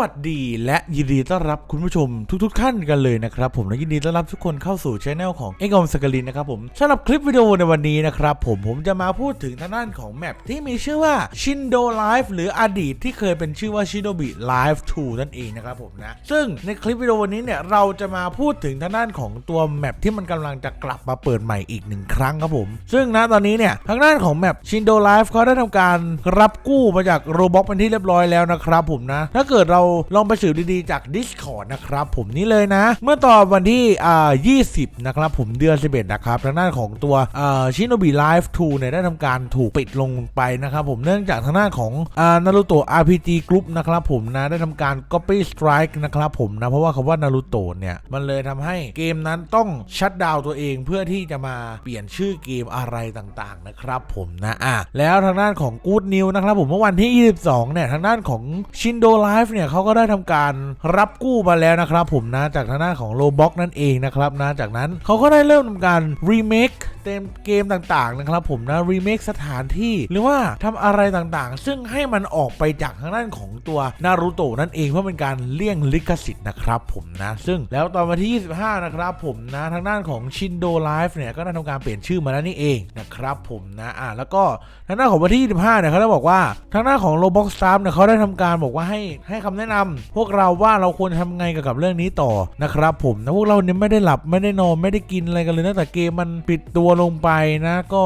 วัสดีและยินดีต้อนรับคุณผู้ชมทุกๆท่านกันเลยนะครับผมและยินดีต้อนรับทุกคนเข้าสู่ช anel ของเอกอมสกลินนะครับผมสำหรับคลิปวิดีโอในวันนี้นะครับผมผมจะมาพูดถึงทางด้านของแมปที่มีชื่อว่า Shindo Life หรืออดีตที่เคยเป็นชื่อว่า Shinobi Life 2นั่นเองนะครับผมนะซึ่งในคลิปวิดีโอวันนี้เนี่ยเราจะมาพูดถึงทางด้านของตัวแมปที่มันกำลังจะกลับมาเปิดใหม่อีกหนึ่งครั้งครับผมซึ่งณตอนนี้เนี่ยทางด้านของแมป Shindo Life เขาได้ทำการรับกู้มาจากโรบ็อกเป็นที่เรียบร้อยแล้วนะครับผมนะถ้าเกิดเราลองไปสืบดีๆจาก Discord นะครับผมนี่เลยนะ เมื่อตอนวันที่อ่า20 นะครับผมเดือน 11 นะครับทางด้านของตัวอ่า Shinobi Life 2เนี่ยได้ทำการถูกปิดลงไปนะครับผมเนื่องจากทางด้านของอ่า Naruto RPG Group นะครับผมนะได้ทำการ Copy Strike นะครับผมนะ เพราะว่าคำว่า Naruto เนี่ย มันเลยทำให้เกมนั้นต้องชัดดาวน์ตัวเองเพื่อที่จะมาเปลี่ยนชื่อเกมอะไรต่างๆนะครับผมนะอะแล้วทางด้านของ Good News นะครับผมเมื่อวันที่ 22 เนี่ยทางด้านของ Shindo Life เนี่ยเขาาก็ได้ทำการรับกู้มาแล้วนะครับผมนะจากทางด้าของโลบ็อกนั่นเองนะครับนะจากนั้นเขาก็ได้เริ่มทำการรีเมค ต็มเกมต่างๆนะครับผมนะ remake สถานที่หรือว่าทำอะไรต่างๆ ซึ่งให้มันออกไปจากทางด้านของตัวนารูโตะนั่นเองเพื่อเป็นการเลี่ยงลิขสิทธิ์นะครับผมนะซึ่งแล้วตอนวันที่ 25 นะครับผมนะทางด้านของ Shindo Life เนี่ยก็ได้ทำการเปลี่ยนชื่อมาแล้วนี่เองนะครับผมนะอะแล้วก็ทางด้านของวันที่ 25 เนี่ยเขาได้บอกว่าทางด้านของ Roblox Staff เนี่ยเขาได้ทำการบอกว่าให้ให้คำแนะนำพวกเราว่าเราควรทำไงเกี่ยวกับเรื่องนี้ต่อนะครับผมนะพวกเราเนี่ยไม่ได้หลับไม่ได้นอนไม่ได้กินอะไรกันเลยตั้งแต่เกมมันปิดตัวลงไปนะก็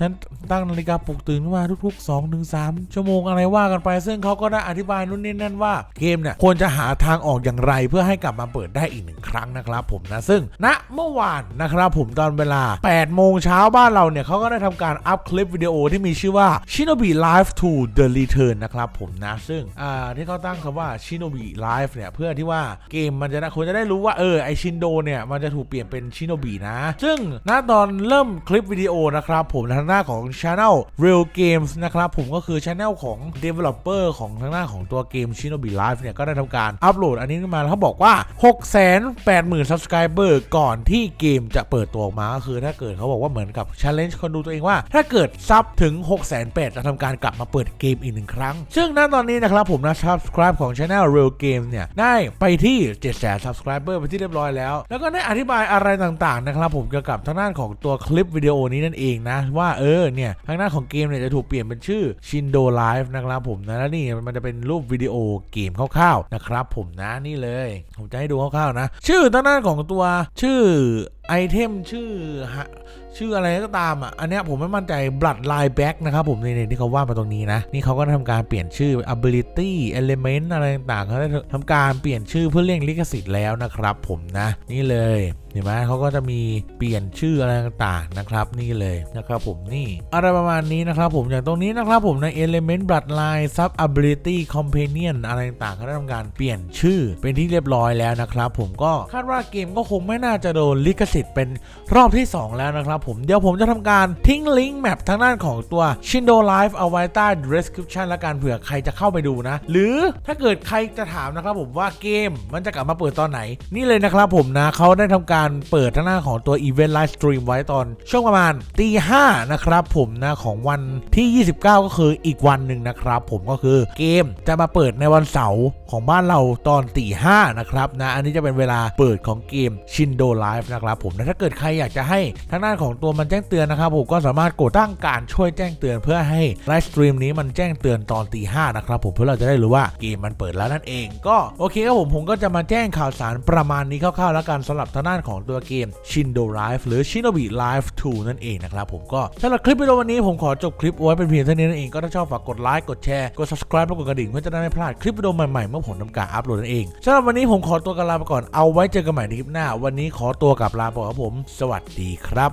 ฉันตั้งนาฬิกาปลุกตื่นขึ้นมาทุก ๆ2-3ชั่วโมงอะไรว่ากันไป ซึ่งเขาก็ได้อธิบายนู่นนี่นั่นว่าเกมเนี่ยควรจะหาทางออกอย่างไรเพื่อให้กลับมาเปิดได้อีกหนึ่งครั้งนะครับผมนะซึ่งณเมื่อวานนะครับผมตอนเวลา8โมงเช้าบ้านเราเนี่ยเขาก็ได้ทำการอัพคลิปวิดีโอที่มีชื่อว่า Shinobi Life 2 The Return นะครับผมนะซึ่งอ่าที่เขาตั้งคำว่า Shinobi Life เนี่ยเพื่อที่ว่าเกมมันจะได้คนจะได้รู้ว่าเออไอชินโดเนี่ยมันจะถูกเปลี่ยนเป็น Shinobi นะ ซึ่งณตอนเริ่มคลิปวิดีโอนะครับผมทางหน้าของ Channel Real Games นะครับผมก็คือ Channel ของ Developer ของทางหน้าของตัวเกม Shinobi Life เนี่ยก็ได้ทำการอัปโหลดอันนี้ขึ้นมาแล้วเขาบอกว่า 680,000 Subscriber ก่อนที่เกมจะเปิดตัวออกมาก็คือถ้าเกิดเขาบอกว่าเหมือนกับ Challenge คนดูตัวเองว่า ถ้าเกิดซับถึง680,000จะทำการกลับมาเปิดเกมอีกหนึ่งครั้ง ซึ่งณตอนนี้นะครับผมนะ Subscribe ของ Channel Real Games เนี่ยได้ไปที่ 700,000 Subscriber ไปที่เรียบร้อยแล้ว แล้วก็ได้อธิบายอะไรต่างๆนะครับผมเกี่ยวกับทางด้านของตัวคลิปวิดีโอนี้นั่นเองนะ ว่าเออเนี่ยทางด้านของเกมเนี่ยจะถูกเปลี่ยนเป็นชื่อ Shindo Life นะครับผมนะแล้วนี่มันจะเป็นรูปวิดีโอเกมคร่าวๆนะครับผมนะนี่เลย ผมจะให้ดูคร่าวๆนะ ชื่อทางด้านของตัวชื่อไอเทมชื่อชื่ออะไรก็ตามอะ อันเนี้ยผมไม่มั่นใจ blood line back นะครับผมในที่เขาว่ามาตรงนี้นะ นี่เขาก็ทำการเปลี่ยนชื่อ ability element อะไรต่างๆเขาได้ทำการเปลี่ยนชื่อเพื่อเลี่ยงลิขสิทธิ์แล้วนะครับผมนะนี่เลยเห็นไหมเขาก็จะมีเปลี่ยนชื่ออะไรต่างๆนะครับ นี่เลยนะครับผมนี่ อะไรประมาณนี้นะครับผมอย่างตรงนี้นะครับผมใน element bloodline sub ability companion อะไรต่างๆเขาได้ทำการเปลี่ยนชื่อเป็นที่เรียบร้อยแล้วนะครับผมก็คาดว่าเกมก็คงไม่น่าจะโดนลิขสิทธิ์เป็นรอบที่ 2 แล้วนะครับผมเดี๋ยวผมจะทำการทิ้งลิงก์แมปทางด้านของตัว Shindo Life เอาไว้ใต้ description และกันเผื่อใครจะเข้าไปดูนะ หรือถ้าเกิดใครจะถามนะครับผมว่าเกมมันจะกลับมาเปิดตอนไหน นี่เลยนะครับผมนะเขาได้ทำการเปิดทางหน้านของตัว Event Live Stream ไว้ตอนช่วงประมาณตีห้านะครับผมนะของวันที่ 29 ก็คืออีกวันหนึ่งนะครับผมก็คือเกมจะมาเปิดในวันเสาร์ของบ้านเราตอนตีห้านะครับนะอันนี้จะเป็นเวลาเปิดของเกม Shindo Live นะครับผมนะถ้าเกิดใครอยากจะให้ทางด้านของตัวมันแจ้งเตือนนะครับผมก็สามารถกดตั้งการช่วยแจ้งเตือน เพื่อให้ไลฟ์สตรีมนี้มันแจ้งเตือนตอนตีห้านะครับผมเพื่อเราจะได้รู้ว่าเกมมันเปิดแล้วนั่นเอง ก็โอเคครับผมผมก็จะมาแจ้งข่าวสารประมาณนี้คร่าวๆแล้วกันสำหรับทางด้านของตัวเกมชินโดไลฟ์หรือชินโดบีไลฟ์ 2 นั่นเองนะครับผมก็สำหรับคลิปวิดีโอวันนี้ผมขอจบคลิปไว้เป็นเพียงเท่านี้นั่นเองก็ถ้าชอบฝากกดไลค์กดแชร์กด subscribe และกดกระดิ่งเพื่อจะได้ไม่พลาดคลิปวิดีโอใหม่ๆเมื่อผมทำการอัปโหลดนั่นเองสำหรับวันนี้ผมขอตัวกันลาไปก่อนเอาไว้เจอกันใหม่ในคลิปหน้า วันนี้ขอตัวกลับลาไปก่อนครับผม สวัสดีครับ